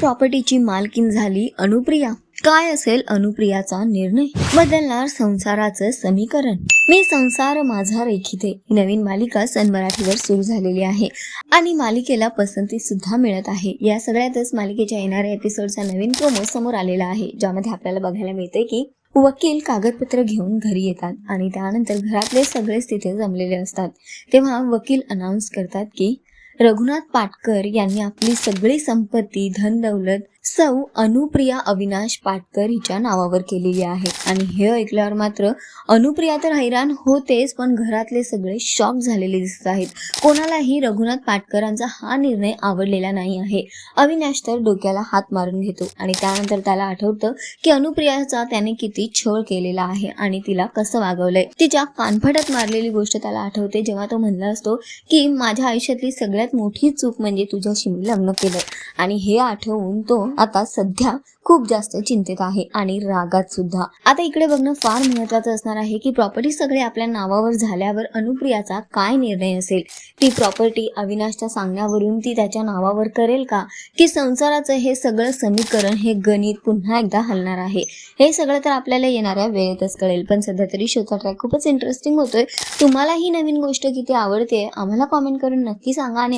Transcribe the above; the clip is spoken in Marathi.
प्रॉपर्टीची मालकीन झाली अनुप्रिया. काय असेल अनुप्रियाचा निर्णय? बदलणार संसाराचं समीकरण. मी संसार माझा रेखिते. नवीन मालिका सन मराठीवर सुरू झालेली आहे आणि मालिकेला पसंती सुद्धा मिळत आहे. या सगळ्यातच मालिकेच्या येणाऱ्या एपिसोडचा नवीन प्रोमो समोर आलेला आहे ज्यामध्ये आपल्याला बघायला मिळते की वकील कागदपत्र घेऊन घरी येतात आणि त्यानंतर घरातले सगळेच तिथे जमलेले असतात. तेव्हा वकील अनाऊन्स करतात की रघुनाथ पाटकर यांनी आपली सगळी संपत्ती धन दौलत सौ अनुप्रिया अविनाश पाटकर हिच्या नावावर केलेली आहे. आणि हे ऐकल्यावर मात्र अनुप्रिया तर हैराण होतेच पण घरातले सगळे शॉक झालेले दिसत आहेत. कोणालाही रघुनाथ पाटकरांचा हा निर्णय आवडलेला नाही आहे. अविनाश तर डोक्याला हात मारून घेतो आणि त्यानंतर त्याला आठवतं की अनुप्रियाचा त्याने किती छळ केलेला आहे आणि तिला कसं वागवलंय. तिच्या कानफटात मारलेली गोष्ट त्याला आठवते जेव्हा तो म्हणला असतो की माझ्या आयुष्यातली सगळ्यात मोठी चूक म्हणजे तुझ्याशी मी लग्न केलं आणि हे आठवून तो आता सध्या खूप जास्त चिंतेत आहे आणि रागात सुद्धा. आता इकडे बघणं फार महत्वाचं असणार आहे की प्रॉपर्टी सगळे आपल्या नावावर झाल्यावर अनुप्रियाचा काय निर्णय असेल? ती प्रॉपर्टी अविनाशच्या सांगण्यावरून ती त्याच्या नावावर करेल का? की संसाराचं हे सगळं समीकरण हे गणित पुन्हा एकदा हलणार आहे? हे सगळं तर आपल्याला येणाऱ्या वेळेतच कळेल. पण सध्या तरी शोचा ट्रॅक खूपच इंटरेस्टिंग होतोय. तुम्हाला ही नवीन गोष्ट किती आवडते आम्हाला कॉमेंट करून नक्की सांगा आणि